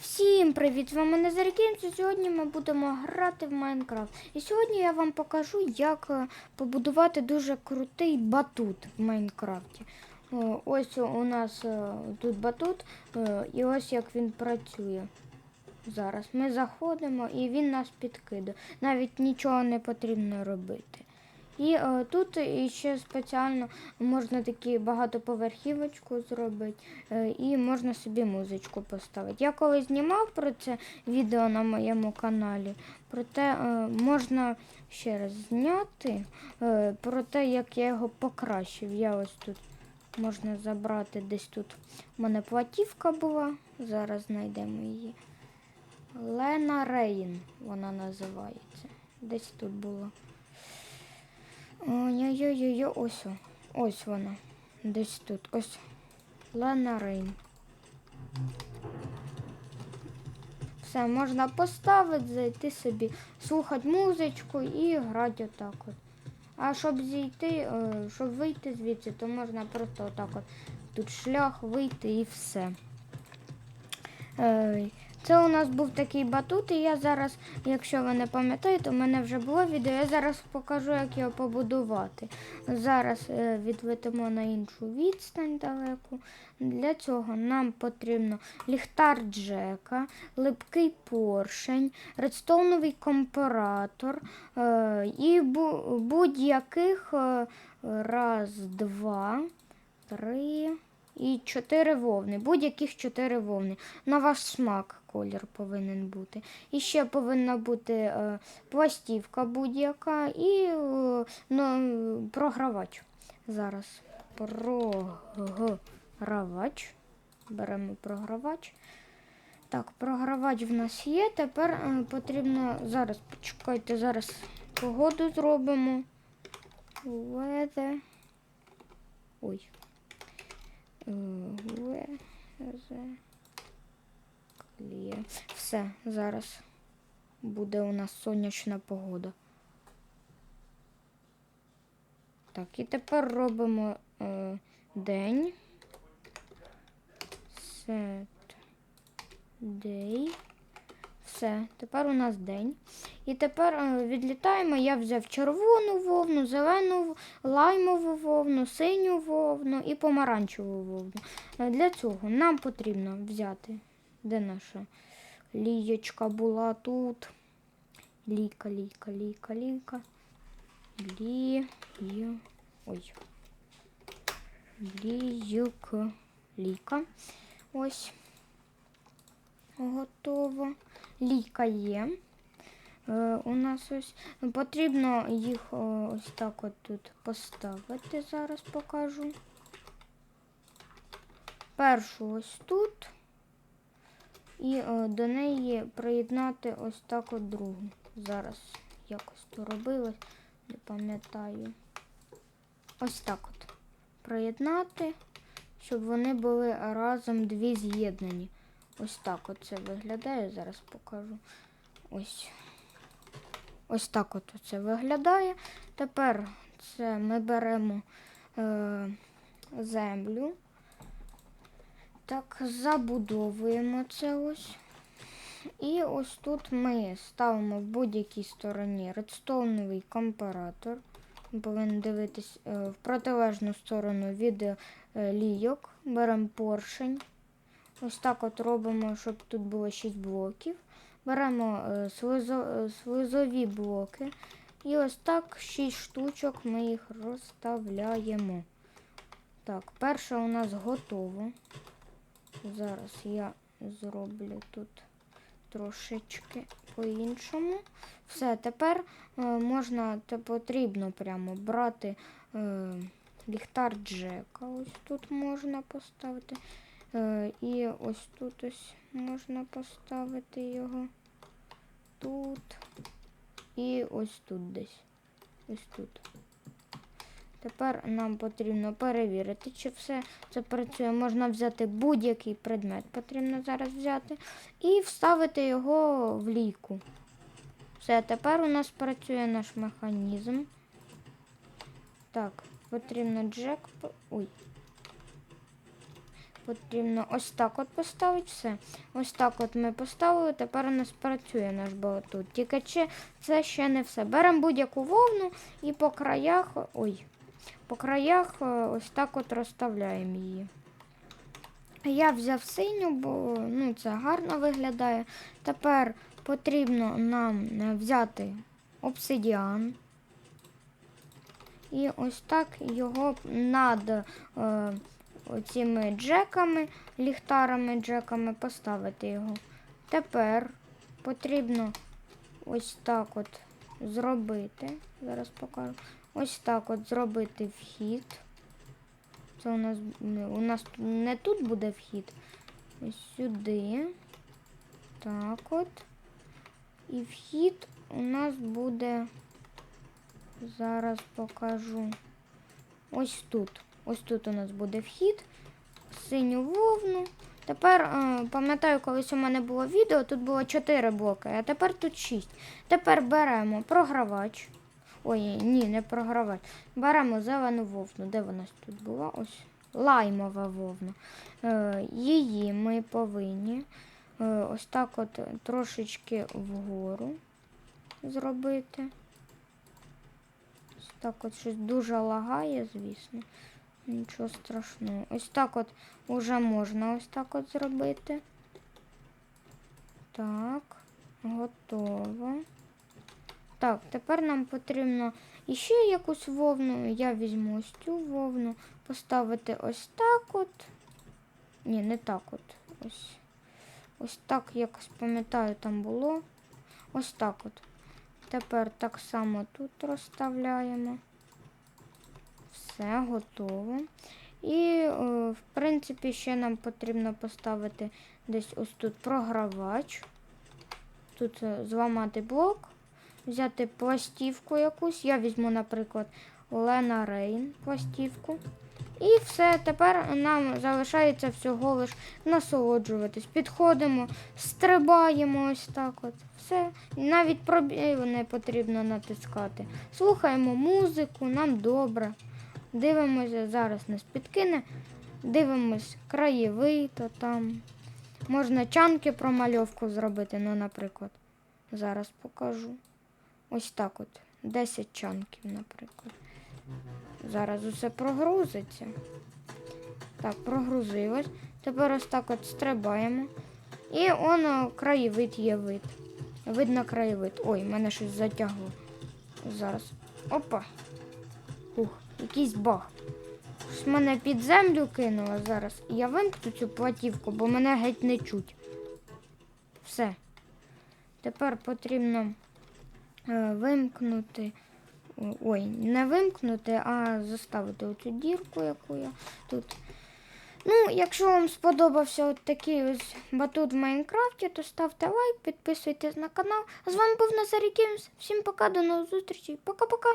Всім привіт! З вами Назаркінці. Сьогодні ми будемо грати в Майнкрафт. І сьогодні я вам покажу, як е, побудувати дуже крутий батут в Майнкрафті. Ось у нас е, тут батут, е, і ось як він працює. Зараз ми заходимо і він нас підкидає. Навіть нічого не потрібно робити. І е, тут ще спеціально можна такі багатоповерхівочку зробити, е, і можна собі музичку поставити. Я коли знімав про це відео на моєму каналі, проте е, можна ще раз зняти про те, як я його покращив. Я ось тут можна забрати десь тут. У мене платівка була. Зараз знайдемо її. Лена Рейн вона називається. Десь тут була. Ой-ой-ой, ось. Ось вона. Десь тут. Ось. Лена Рейн. Все, можна поставити, зайти собі, слухати музичку і грати отак от. А щоб зійти, е, щоб вийти звідси, то можна просто отак от. Тут шлях вийти і все. Це у нас був такий батут, і я зараз, якщо ви не пам'ятаєте, у мене вже було відео, я зараз покажу, як його побудувати. Зараз е, відведемо на іншу відстань далеку. Для цього нам потрібно ліхтар Джека, липкий поршень, редстоуновий компаратор е, і будь-яких е, раз, два, три і чотири вовни. Будь-яких чотири вовни. На ваш смак колір повинен бути. І ще повинна бути е, пластівка будь-яка і е, ну, програвач. Зараз програвач. Беремо програвач. Так, програвач в нас є. Тепер е, потрібно зараз, почекайте, зараз погоду зробимо. Weather. Ой. Е, Weather. Clear. Все, зараз буде у нас сонячна погода. Так, і тепер робимо е, день. Set day. Все, тепер у нас день. І тепер е, відлітаємо. Я взяв червону вовну, зелену, лаймову вовну, синю вовну і помаранчеву вовну. Е, Для цього нам потрібно взяти, де наша лієчка була тут. Ліка, ліка, ліка, ліка. Лі, ой. Ліюк, ліка. Ось. Готово. Ліка є. Е, у нас ось потрібно їх ось так от тут поставити. Зараз покажу. Першу ось тут. І е, до неї приєднати ось так от другу. Зараз якось то робилось, не пам'ятаю. Ось так от. Приєднати, щоб вони були разом дві з'єднані. Ось так от це виглядає. Зараз покажу. Ось. Ось так от це виглядає. Тепер це ми беремо е, землю. Так, забудовуємо це ось. І ось тут ми ставимо в будь-якій стороні редстоуновий компаратор. Повинен дивитись е, в протилежну сторону від е, лійок. Беремо поршень. Ось так от робимо, щоб тут було 6 блоків. Беремо е, слизо, слизові блоки. І ось так 6 штучок ми їх розставляємо. Так, перше у нас готово. Зараз я зроблю тут трошечки по-іншому. Все, тепер е, можна, та потрібно прямо брати е, ліхтар Джека. Ось тут можна поставити. Е, і ось тут ось можна поставити його. Тут. І ось тут десь. Ось тут. Тепер нам потрібно перевірити, чи все це працює. Можна взяти будь-який предмет, потрібно зараз взяти, і вставити його в лійку. Все, тепер у нас працює наш механізм. Так, потрібно джек. Ой. потрібно ось так от поставити все. Ось так от ми поставили, тепер у нас працює наш батут. Тільки чи це ще не все. Беремо будь-яку вовну і по краях, ой, по краях е, ось так от розставляємо її. Я взяв синю, бо ну, це гарно виглядає. Тепер потрібно нам е, взяти обсидіан. І ось так його над е, цими джеками, ліхтарами, джеками поставити його. Тепер потрібно ось так от зробити. Зараз покажу. Ось так от зробити вхід. Це у нас, у нас не тут буде вхід. Ось сюди. Так от. І вхід у нас буде. Зараз покажу. Ось тут. Ось тут у нас буде вхід. Синю вовну. Тепер, е, пам'ятаю, колись у мене було відео, тут було 4 блоки, а тепер тут 6. Тепер беремо програвач. Ой, ні, не програвач. Беремо зелену вовну. Де вона тут була? Ось. Лаймова вовна. Е, її ми повинні е, ось так от трошечки вгору зробити. Ось так от щось дуже лагає, звісно. Нічого страшного. Ось так от уже можна ось так от зробити. Так, готово. Так, тепер нам потрібно іще якусь вовну. Я візьму ось цю вовну, поставити ось так от. Ні, не так от. Ось. Ось так, якось пам'ятаю, там було. Ось так от. Тепер так само тут розставляємо. Все готово. І, е, в принципі, ще нам потрібно поставити десь ось тут програвач. Тут е, зламати блок, взяти пластівку якусь. Я візьму, наприклад, Лена Рейн пластівку. І все, тепер нам залишається всього лиш насолоджуватись. Підходимо, стрибаємо ось так от. Все. Навіть пробіл не потрібно натискати. Слухаємо музику, нам добре. Дивимося, зараз нас підкине. Дивимось краєвид, то там. Можна чанки промальовку зробити, ну, наприклад. Зараз покажу. Ось так от. 10 чанків, наприклад. Зараз усе прогрузиться. Так, прогрузилось. Тепер ось так от стрибаємо. І воно краєвид є вид. Видно краєвид. Ой, мене щось затягло. Зараз. Опа. Ух, якийсь баг. Щось мене під землю кинуло зараз. Я вимкну цю платівку, бо мене геть не чуть. Все. Тепер потрібно е, вимкнути. Ой, не вимкнути, а заставити оцю дірку, яку я тут. Ну, якщо вам сподобався от такий ось батут в Майнкрафті, то ставте лайк, підписуйтесь на канал. А з вами був Назарій Кімс. Всім пока, до нових зустрічей. Пока-пока.